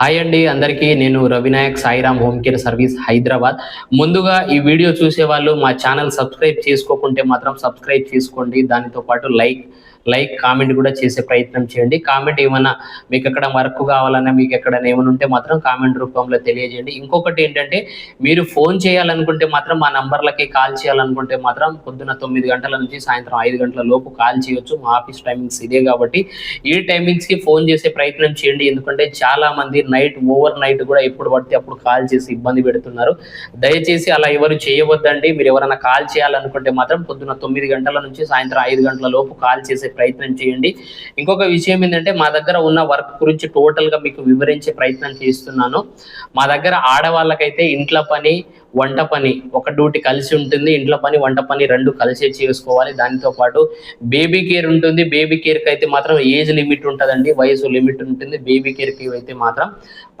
Hi అండి అందరికీ నేను Ravinayak Sairam home care service Hyderabad. ముందుగా ఈ వీడియో చూసే వాళ్ళు మా ఛానల్ సబ్స్క్రైబ్ చేసుకోకుంటే మాత్రం సబ్స్క్రైబ్ చేసుకోండి. దానితో పాటు లైక్ లైక్ కామెంట్ కూడా చేసే ప్రయత్నం చేయండి. కామెంట్ ఏమైనా మీకు ఎక్కడ వర్క్ కావాలన్నా మీకు ఎక్కడైనా ఏమైనా ఉంటే మాత్రం కామెంట్ రూపంలో తెలియజేయండి. ఇంకొకటి ఏంటంటే మీరు ఫోన్ చేయాలనుకుంటే మాత్రం మా నంబర్లకి కాల్ చేయాలనుకుంటే మాత్రం పొద్దున తొమ్మిది గంటల నుంచి సాయంత్రం ఐదు గంటల లోపు కాల్ చేయొచ్చు. మా ఆఫీస్ టైమింగ్స్ ఇదే కాబట్టి ఈ టైమింగ్స్కి ఫోన్ చేసే ప్రయత్నం చేయండి. ఎందుకంటే చాలా మంది నైట్ ఓవర్ నైట్ కూడా ఎప్పుడు పడితే అప్పుడు కాల్ చేసి ఇబ్బంది పెడుతున్నారు. దయచేసి అలా ఎవరు చేయవద్దండి. మీరు ఎవరైనా కాల్ చేయాలనుకుంటే మాత్రం పొద్దున తొమ్మిది గంటల నుంచి సాయంత్రం ఐదు గంటల లోపు కాల్ చేసే ప్రయత్నం చేయండి. ఇంకొక విషయం ఏంటంటే మా దగ్గర ఉన్న వర్క్ గురించి టోటల్గా మీకు వివరించే ప్రయత్నం చేస్తున్నాను. మా దగ్గర ఆడవాళ్ళకైతే ఇంట్లో పని వంట పని ఒక డ్యూటీ కలిసి ఉంటుంది ఇంట్లో పని వంట పని రెండు కలిసే చేసుకోవాలి. దానితో పాటు బేబీ కేర్ ఉంటుంది. బేబీ కేర్కి అయితే మాత్రం ఏజ్ లిమిట్ ఉంటుందండి వయసు లిమిట్ ఉంటుంది. బేబీ కేర్కి అయితే మాత్రం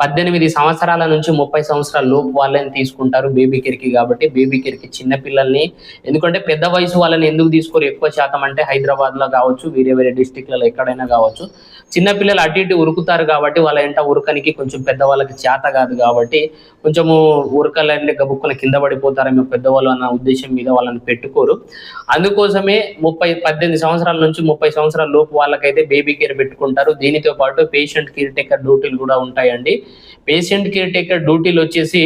పద్దెనిమిది సంవత్సరాల నుంచి ముప్పై సంవత్సరాల లోపు వాళ్ళని తీసుకుంటారు బేబీ కేర్కి కాబట్టి. బేబీ కేర్కి చిన్న పిల్లల్ని ఎందుకంటే పెద్ద వయసు వాళ్ళని ఎందుకు తీసుకోరు? ఎక్కువ శాతం అంటే హైదరాబాద్లో కావచ్చు వేరే వేరే డిస్టిక్లలో ఎక్కడైనా కావచ్చు. చిన్న పిల్లలు అటు ఇటు ఉరుకుతారు కాబట్టి వాళ్ళ ఎంట ఉరకనికి కొంచెం పెద్దవాళ్ళకి చేత కాదు కాబట్టి కొంచెము ఉరకలంటే గబుక్కున కింద పడిపోతారేమో పెద్దవాళ్ళు అన్న ఉద్దేశం మీద వాళ్ళని పెట్టుకోరు. అందుకోసమే ముప్పై పద్దెనిమిది సంవత్సరాల నుంచి ముప్పై సంవత్సరాల లోపు వాళ్ళకైతే బేబీ కేర్ పెట్టుకుంటారు. దీనితో పాటు పేషెంట్ కేర్ టేకర్ డ్యూటీలు కూడా ఉంటాయండి. పేషెంట్ కేర్ టేకర్ డ్యూటీలు వచ్చేసి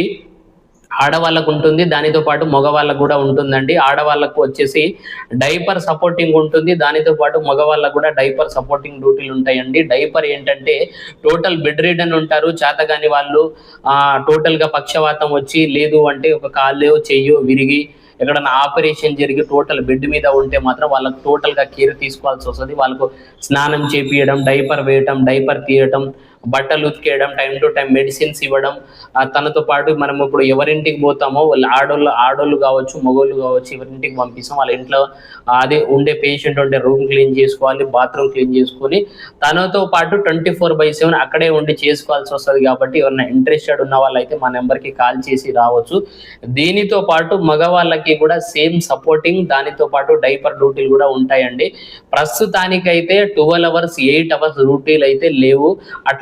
ఆడవాళ్ళకు ఉంటుంది దానితో పాటు మగవాళ్ళకు కూడా ఉంటుందండి. ఆడవాళ్ళకు వచ్చేసి డైపర్ సపోర్టింగ్ ఉంటుంది దానితో పాటు మగవాళ్ళకు కూడా డైపర్ సపోర్టింగ్ డ్యూటీలు ఉంటాయండి. డైపర్ ఏంటంటే టోటల్ బెడ్ రీడన్ ఉంటారు చేతగాని వాళ్ళు ఆ టోటల్గా పక్షవాతం వచ్చి లేదు అంటే ఒక కాళ్ళు చెయ్యో విరిగి ఎక్కడన్నా ఆపరేషన్ జరిగి టోటల్ బెడ్ మీద ఉంటే మాత్రం వాళ్ళకు టోటల్గా కేర్ తీసుకోవాల్సి వస్తుంది. వాళ్ళకు స్నానం చేపియడం డైపర్ వేయటం డైపర్ తీయటం బట్టలు ఉతికేయడం టైం టు టైం మెడిసిన్స్ ఇవ్వడం తనతో పాటు మనం ఇప్పుడు ఎవరింటికి పోతామో వాళ్ళు ఆడోళ్ళు ఆడోళ్ళు కావచ్చు మగోళ్ళు కావచ్చు ఎవరింటికి పంపిస్తాం వాళ్ళ ఇంట్లో అదే ఉండే పేషెంట్ ఉండే రూమ్ క్లీన్ చేసుకోవాలి బాత్రూమ్ క్లీన్ చేసుకొని తనతో పాటు ట్వంటీ ఫోర్ బై సెవెన్ అక్కడే ఉండి చేసుకోవాల్సి వస్తుంది కాబట్టి ఎవరైనా ఇంట్రెస్టెడ్ ఉన్న వాళ్ళైతే మా నెంబర్కి కాల్ చేసి రావచ్చు. దీనితో పాటు మగవాళ్ళకి కూడా సేమ్ సపోర్టింగ్ దానితో పాటు డైపర్ డ్యూటీలు కూడా ఉంటాయండి. ప్రస్తుతానికైతే ట్వెల్వ్ అవర్స్ ఎయిట్ అవర్స్ డ్యూటీలు అయితే లేవు.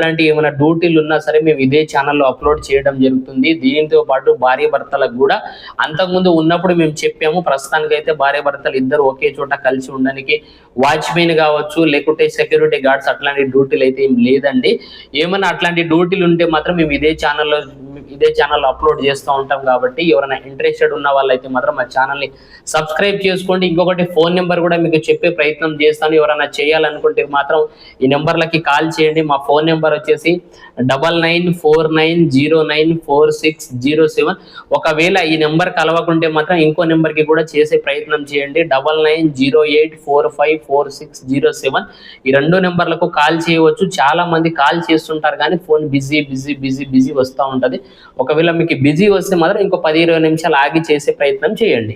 ఇలాంటి ఏమైనా డ్యూటీలు ఉన్నా సరే మేము ఇదే ఛానల్లో అప్లోడ్ చేయడం జరుగుతుంది. దీనితో పాటు భార్య భర్తలకు కూడా అంతకుముందు ఉన్నప్పుడు మేము చెప్పాము ప్రస్తుతానికైతే భార్య భర్తలు ఇద్దరు ఒకే చోట కలిసి ఉండడానికి వాచ్మెన్ కావచ్చు లేకుంటే సెక్యూరిటీ గార్డ్స్ అట్లాంటి డ్యూటీలు అయితే ఏం లేదండి. ఏమైనా అట్లాంటి డ్యూటీలు ఉంటే మాత్రం మేము ఇదే ఛానల్లో ఇదే ఛానల్లో అప్లోడ్ చేస్తూ ఉంటాం కాబట్టి ఎవరైనా ఇంట్రెస్టెడ్ ఉన్న వాళ్ళైతే మాత్రం మా ఛానల్ని సబ్స్క్రైబ్ చేసుకోండి. ఇంకొకటి ఫోన్ నెంబర్ కూడా మీకు చెప్పే ప్రయత్నం చేస్తాను. ఎవరైనా చేయాలనుకుంటే మాత్రం ఈ నెంబర్లకి కాల్ చేయండి. మా ఫోన్ నెంబర్ వచ్చేసి double nine four nine zero nine four six zero seven ఒకవేళ ఈ నెంబర్ కలవకుంటే మాత్రం ఇంకో నెంబర్కి కూడా చేసే ప్రయత్నం చేయండి. Double nine zero eight four five four six zero seven ఈ రెండు నెంబర్లకు కాల్ చేయవచ్చు. చాలా మంది కాల్ చేస్తుంటారు కానీ phone busy busy busy busy వస్తూ ఉంటుంది. ఒకవేళ మీకు బిజీ వస్తే మాత్రం ఇంకో పది ఇరవై నిమిషాలు ఆగి చేసే ప్రయత్నం చేయండి.